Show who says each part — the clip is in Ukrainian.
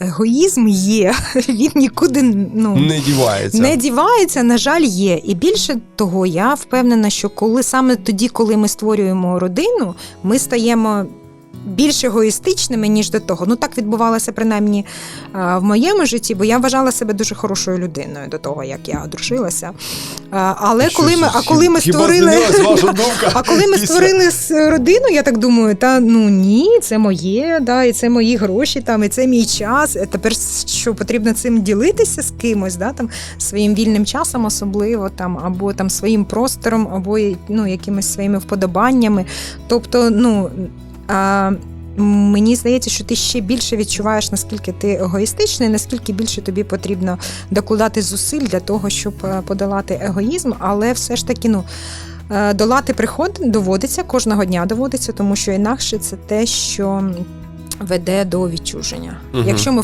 Speaker 1: егоїзм є, він нікуди ну,
Speaker 2: Не дівається.
Speaker 1: не дівається, на жаль, є. І більше того, я впевнена, що коли саме тоді, коли ми створюємо родину, ми стаємо. Більш егоїстичними, ніж до того. Ну так відбувалося принаймні в моєму житті, бо я вважала себе дуже хорошою людиною до того, як я одружилася. Але
Speaker 2: Що
Speaker 1: коли ми, а коли ми створили а коли ми створили родину, я так думаю, та ну ні, це моє, да, і це мої гроші, там, і це мій час. Е, Тепер що потрібно цим ділитися з кимось, да, там, своїм вільним часом, особливо там, або там своїм простором, або ну, якимись своїми вподобаннями. Тобто, ну. Мені здається, що ти ще більше відчуваєш, наскільки ти егоїстичний, наскільки більше тобі потрібно докладати зусиль для того, щоб е, подолати егоїзм, але все ж таки, ну Е, Долати приход доводиться кожного дня доводиться, тому що інакше це те, що веде до відчуження.
Speaker 2: Угу.
Speaker 1: Якщо ми